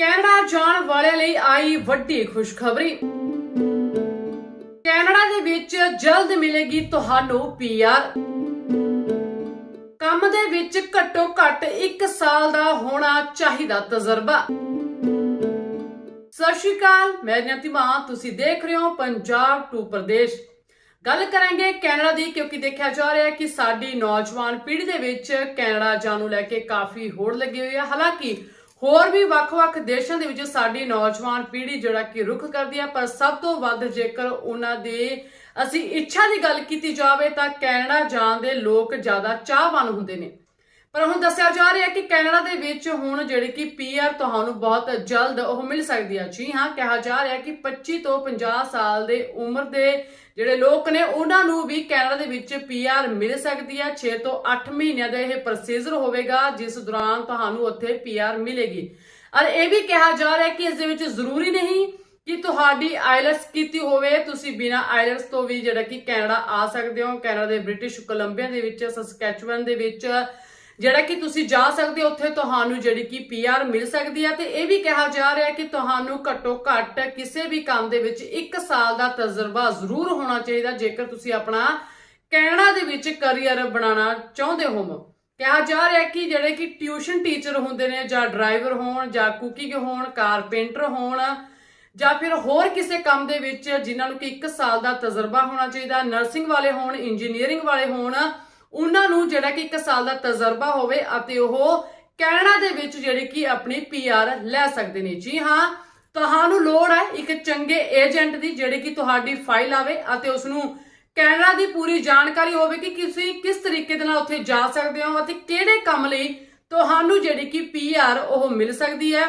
Canada ਜਾਣ ਵਾਲਿਆਂ ਲਈ ਆਈ ਵੱਡੀ ਖੁਸ਼ਖਬਰੀ। ਕੈਨੇਡਾ ਦੇ ਵਿੱਚ ਜਲਦ ਮਿਲੇਗੀ ਤੁਹਾਨੂੰ ਪੀਆਰ ਕੰਮ ਦੇ ਵਿੱਚ ਘੱਟੋ ਘੱਟ 1 ਸਾਲ ਦਾ ਹੋਣਾ ਚਾਹੀਦਾ ਤਜਰਬਾ। ਸਤਿ ਸ਼੍ਰੀ ਅਕਾਲ, ਮੈਂ ਨਿਯਤੀ ਤੁਸੀਂ ਦੇਖ ਰਹੇ ਹੋ ਪੰਜਾਬ ਟੂ ਪ੍ਰਦੇਸ਼। ਗੱਲ ਕਰਾਂਗੇ ਕੈਨੇਡਾ ਦੀ, ਕਿਉਂਕਿ ਦੇਖਿਆ ਜਾ ਰਿਹਾ ਹੈ ਕਿ ਸਾਡੀ ਨੌਜਵਾਨ ਪੀੜ੍ਹੀ ਦੇ ਵਿੱਚ ਕੈਨੇਡਾ ਜਾਣ ਨੂੰ ਲੈ ਕੇ ਕਾਫੀ ਹੋੜ ਲੱਗੀ ਹੋਈ ਹੈ। ਹਾਲਾਂਕਿ ਹੋਰ ਵੀ ਵੱਖ-ਵੱਖ ਦੇਸ਼ਾਂ ਦੇ ਵਿੱਚ ਸਾਡੀ ਨੌਜਵਾਨ ਪੀੜ੍ਹੀ ਜਿਹੜਾ ਕਿ ਰੁਖ ਕਰਦੀ ਹੈ ਪਰ ਸਭ ਤੋਂ ਵੱਧ ਜੇਕਰ ਉਹਨਾਂ ਦੇ ਅਸੀਂ ਇੱਛਾ ਦੀ ਗੱਲ ਕੀਤੀ ਜਾਵੇ ਤਾਂ ਕੈਨੇਡਾ ਜਾਣ ਦੇ ਲੋਕ ਜ਼ਿਆਦਾ ਚਾਹਵਾਨ ਹੁੰਦੇ ਨੇ। ਪਰ ਹੁਣ ਦੱਸਿਆ ਜਾ ਰਿਹਾ ਹੈ ਕਿ ਕੈਨੇਡਾ ਦੇ ਵਿੱਚ ਹੁਣ ਜਿਹੜੀ ਕਿ ਪੀਆਰ ਤੁਹਾਨੂੰ ਬਹੁਤ ਜਲਦ ਉਹ ਮਿਲ ਸਕਦੀ ਹੈ ਜੀ ਹਾਂ, ਕਿਹਾ ਜਾ ਰਿਹਾ ਹੈ ਕਿ 25 ਤੋਂ 50 ਸਾਲ ਦੇ ਉਮਰ ਦੇ ਜਿਹੜੇ ਲੋਕ ਨੇ, ਉਹਨਾਂ ਨੂੰ ਵੀ ਕੈਨੇਡਾ ਦੇ ਵਿੱਚ ਪੀਆਰ ਮਿਲ ਸਕਦੀ ਹੈ 6 ਤੋਂ 8 ਮਹੀਨਿਆਂ ਦਾ ਇਹ ਪ੍ਰੋਸੀਜਰ ਹੋਵੇਗਾ, ਜਿਸ ਦੌਰਾਨ ਤੁਹਾਨੂੰ ਉੱਥੇ ਪੀਆਰ ਮਿਲੇਗੀ। ਔਰ ਇਹ ਵੀ ਕਿਹਾ ਜਾ ਰਿਹਾ ਹੈ ਕਿ ਇਸ ਦੇ ਵਿੱਚ ਜ਼ਰੂਰੀ ਨਹੀਂ ਕਿ ਤੁਹਾਡੀ ਆਇਲਟਸ ਕੀਤੀ ਹੋਵੇ। ਤੁਸੀਂ ਬਿਨਾ ਆਇਲਟਸ ਤੋਂ ਵੀ ਜਿਹੜਾ ਕਿ ਕੈਨੇਡਾ ਆ ਸਕਦੇ ਹੋ। ਕੈਨੇਡਾ ਦੇ ਬ੍ਰਿਟਿਸ਼ ਕੋਲੰਬੀਆ ਦੇ ਵਿੱਚ, ਸਸਕੈਚੁਅਨ ਦੇ ਵਿੱਚ ਜਿਹੜਾ ਕਿ ਤੁਸੀਂ ਜਾ ਸਕਦੇ ਹੋ, ਉੱਥੇ ਤੁਹਾਨੂੰ ਜਿਹੜੀ ਕਿ ਪੀਆਰ ਮਿਲ ਸਕਦੀ ਹੈ ਤੇ ਇਹ ਵੀ ਕਿਹਾ ਜਾ ਰਿਹਾ ਕਿ ਤੁਹਾਨੂੰ ਘੱਟੋ ਘੱਟ ਕਿਸੇ ਵੀ ਕੰਮ ਦੇ ਵਿੱਚ 1 ਸਾਲ ਦਾ ਤਜਰਬਾ ਜ਼ਰੂਰ ਹੋਣਾ ਚਾਹੀਦਾ, ਜੇਕਰ ਤੁਸੀਂ ਆਪਣਾ ਕੈਨੇਡਾ ਦੇ ਵਿੱਚ ਕੈਰੀਅਰ ਬਣਾਉਣਾ ਚਾਹੁੰਦੇ ਹੋ। ਕਿਹਾ ਜਾ ਰਿਹਾ ਕਿ ਜਿਹੜੇ ਕਿ ਟਿਊਸ਼ਨ ਟੀਚਰ ਹੁੰਦੇ ਨੇ, ਜਾਂ ਡਰਾਈਵਰ ਹੋਣ, ਜਾਂ ਕੁਕਿੰਗ ਹੋਣ, ਕਾਰਪੈਂਟਰ ਹੋਣ, ਜਾਂ ਫਿਰ ਹੋਰ ਕਿਸੇ ਕੰਮ ਦੇ ਵਿੱਚ ਜਿਨ੍ਹਾਂ ਨੂੰ ਕਿ 1 ਸਾਲ ਦਾ ਤਜਰਬਾ ਹੋਣਾ ਚਾਹੀਦਾ, ਨਰਸਿੰਗ ਵਾਲੇ ਹੋਣ, ਇੰਜੀਨੀਅਰਿੰਗ ਵਾਲੇ ਹੋਣ ਉਹਨਾਂ ਨੂੰ ਜਿਹੜਾ ਕਿ 1 ਸਾਲ ਦਾ ਤਜਰਬਾ ਹੋਵੇ ਅਤੇ ਉਹ ਕੈਨੇਡਾ ਦੇ ਵਿੱਚ ਜਿਹੜੀ ਕਿ ਆਪਣੀ ਪੀਆਰ ਲੈ ਸਕਦੇ ਨੇ। ਜੀ ਹਾਂ, ਤੁਹਾਨੂੰ ਲੋੜ ਹੈ ਇੱਕ ਚੰਗੇ ਏਜੰਟ ਦੀ ਜਿਹੜੇ ਕਿ ਤੁਹਾਡੀ ਫਾਈਲ ਆਵੇ ਅਤੇ ਉਸ ਨੂੰ ਕੈਨੇਡਾ ਦੀ ਪੂਰੀ ਜਾਣਕਾਰੀ ਹੋਵੇ ਕਿ ਤੁਸੀਂ ਕਿਸ ਤਰੀਕੇ ਦੇ ਨਾਲ ਉੱਥੇ ਜਾ ਸਕਦੇ ਹੋ ਅਤੇ ਕਿਹੜੇ ਕੰਮ ਲਈ ਤੁਹਾਨੂੰ ਜਿਹੜੀ ਕਿ ਪੀਆਰ ਉਹ ਮਿਲ ਸਕਦੀ ਹੈ।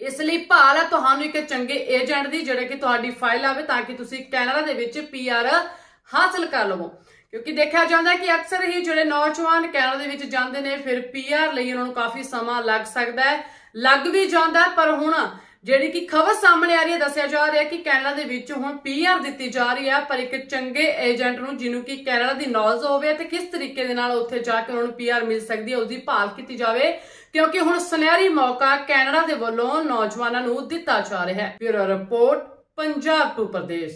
ਇਸ ਲਈ ਭਾਲ ਹੈ ਤੁਹਾਨੂੰ ਇੱਕ ਚੰਗੇ ਏਜੰਟ ਦੀ ਜਿਹੜੇ ਕਿ ਤੁਹਾਡੀ ਫਾਈਲ ਆਵੇ ਤਾਂ ਕਿ ਤੁਸੀਂ ਕੈਨੇਡਾ ਦੇ ਵਿੱਚ ਪੀਆਰ ਹਾਸਲ ਕਰ ਲਵੋ। ਕਿਉਂਕਿ ਦੇਖਿਆ ਜਾਂਦਾ ਕਿ ਅਕਸਰ ਹੀ ਜਿਹੜੇ ਨੌਜਵਾਨ ਕੈਨੇਡਾ ਦੇ ਵਿੱਚ ਜਾਂਦੇ ਨੇ, ਫਿਰ ਪੀਆਰ ਲਈ ਉਹਨਾਂ ਨੂੰ ਕਾਫੀ ਸਮਾਂ ਲੱਗ ਸਕਦਾ ਹੈ। ਲੱਗ ਵੀ ਜਾਂਦਾ ਪਰ ਹੁਣ ਜਿਹੜੀ ਕਿ ਖਬਰ ਸਾਹਮਣੇ ਆ ਰਹੀ ਹੈ, ਦੱਸਿਆ ਜਾ ਰਿਹਾ ਕਿ ਕੈਨੇਡਾ ਦੇ ਵਿੱਚ ਹੁਣ ਪੀਆਰ ਦਿੱਤੀ ਜਾ ਰਹੀ ਹੈ, ਪਰ ਇੱਕ ਚੰਗੇ ਏਜੰਟ ਨੂੰ ਜਿਹਨੂੰ ਕਿ ਕੈਨੇਡਾ ਦੀ ਨੌਲੇਜ ਹੋਵੇ ਤੇ ਕਿਸ ਤਰੀਕੇ ਦੇ ਨਾਲ ਉੱਥੇ ਜਾ ਕੇ ਉਹਨਾਂ ਨੂੰ ਪੀਆਰ ਮਿਲ ਸਕਦੀ ਹੈ ਉਸ ਦੀ ਭਾਲ ਕੀਤੀ ਜਾਵੇ। ਕਿਉਂਕਿ ਹੁਣ ਸੁਨਹਿਰੀ ਮੌਕਾ ਕੈਨੇਡਾ ਦੇ ਵੱਲੋਂ ਨੌਜਵਾਨਾਂ ਨੂੰ ਦਿੱਤਾ ਜਾ ਰਿਹਾ ਹੈ। ਬਿਊਰੋ ਰਿਪੋਰਟ, ਪੰਜਾਬ ਟੂ ਪ੍ਰਦੇਸ਼।